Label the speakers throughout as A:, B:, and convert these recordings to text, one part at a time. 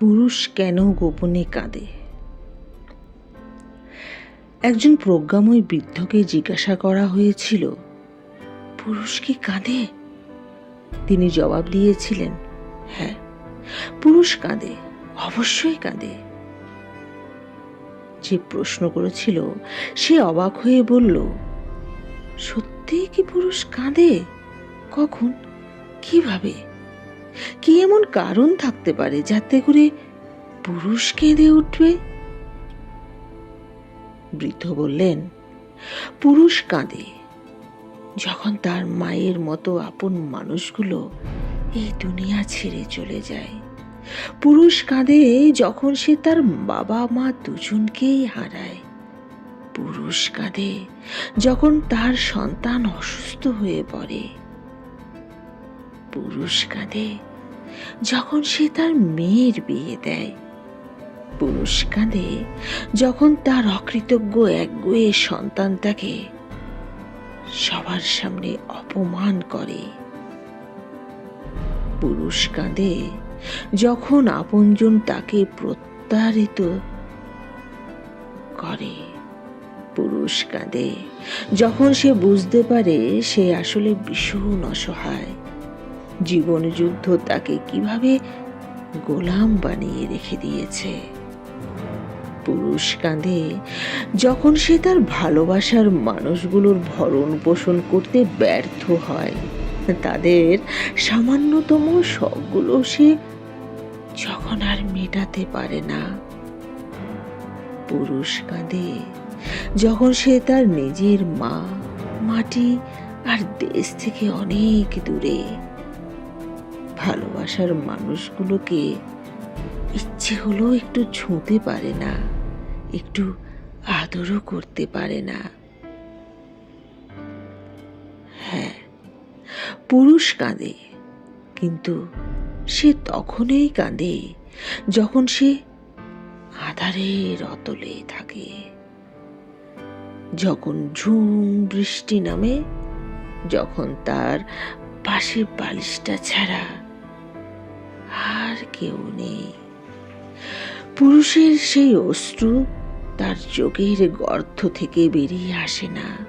A: পুরুষ কেন গোপনে কাঁদে? একজন প্রজ্ঞাময় বৃদ্ধকে জিজ্ঞাসা করা হয়েছিল, পুরুষ কি কাঁদে? তিনি জবাব দিয়েছিলেন হ্যাঁ পুরুষ কাঁদে, অবশ্যই কাঁদে। যে প্রশ্ন করেছিল, সে অবাক হয়ে বলল, সত্যিই কি পুরুষ কাঁদে? কখন? কীভাবে? কি এমন কারণ থাকতে পারে যাতে করে পুরুষ কেঁদে উঠবে? বৃদ্ধ বললেন, পুরুষ কাঁদে। যখন তার মায়ের মতো আপন মানুষগুলো এই দুনিয়া ছেড়ে চলে যায়, পুরুষ কাঁদে যখন সে তার বাবা মা দুজনকেই হারায়। পুরুষ কাঁদে যখন তার সন্তান অসুস্থ হয়ে পড়ে। পুরুষ কাঁদে যখন সে তার মেয়ের বিয়ে দেয়। পুরুষ কাঁদে যখন তার অকৃতজ্ঞ একগুয়ে সন্তানটাকে সবার সামনে অপমান করে। পুরুষ কাঁদে যখন আপনজন তাকে প্রত্যাহৃত করে। পুরুষ কাঁদে যখন সে বুঝতে পারে সে আসলে ভীষণ অসহায় জীবন যুদ্ধ তাকে কীভাবে গোলাম বানিয়ে রেখে দিয়েছে? পুরুষ কাঁদে। যখন সে তার ভালোবাসার মানুষগুলোর ভরণ পোষণ করতে ব্যর্থ হয়, তাদের সামান্যতম শখগুলো সে যখন আর মেটাতে পারে না। পুরুষ কাঁদে। যখন সে তার নিজের মা, মাটি আর দেশ থেকে অনেক দূরে ভালোবাসার মানুষগুলোকে ইচ্ছে হলেও একটু ছুঁতে পারে না, একটু আদরও করতে পারে না। হ্যাঁ পুরুষ কাঁদে, কিন্তু সে তখনই কাঁদে যখন সে আধারের অতলে থাকে। যখন ঝুম বৃষ্টি নামে, যখন তার পাশে বালিশটা ছাড়া আর কেউ নেই। পুরুষের সেই অশ্রু তার চোখের গর্ত থেকে বেরিয়ে আসে না।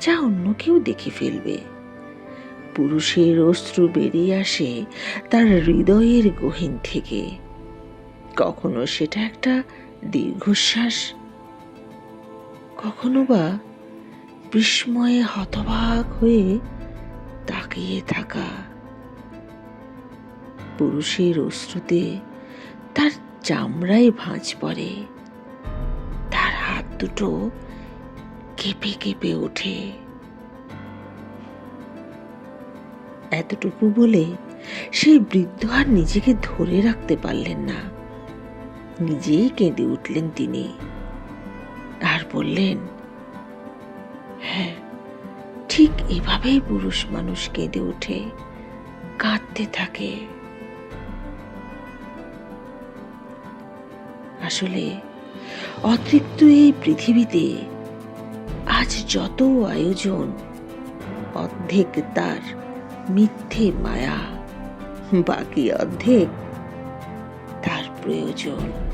A: যা অন্য কেউ দেখে ফেলবে। পুরুষের অশ্রু বেরিয়ে আসে তার হৃদয়ের গহীন থেকে। কখনো সেটা একটা দীর্ঘশ্বাস, কখনো বা বিস্ময়ে হতবাক হয়ে তাকিয়ে থাকা। পুরুষের অশ্রুতে তার চামড়ায় ভাঁজ পড়ে। তার হাত দুটো কেঁপে কেঁপে ওঠে। এতটুকু বলে সেই বৃদ্ধ আর নিজেকে ধরে রাখতে পারলেন না। নিজেই কেঁদে উঠলেন তিনি। আর বললেন হ্যাঁ ঠিক এভাবেই পুরুষ মানুষ কেঁদে ওঠে, কাঁদতে থাকে। আসলে অতৃপ্ত এই পৃথিবীতে আজ যত আয়োজন, অর্ধেক তার মিথ্যে মায়া, বাকি অর্ধেক তার প্রয়োজন।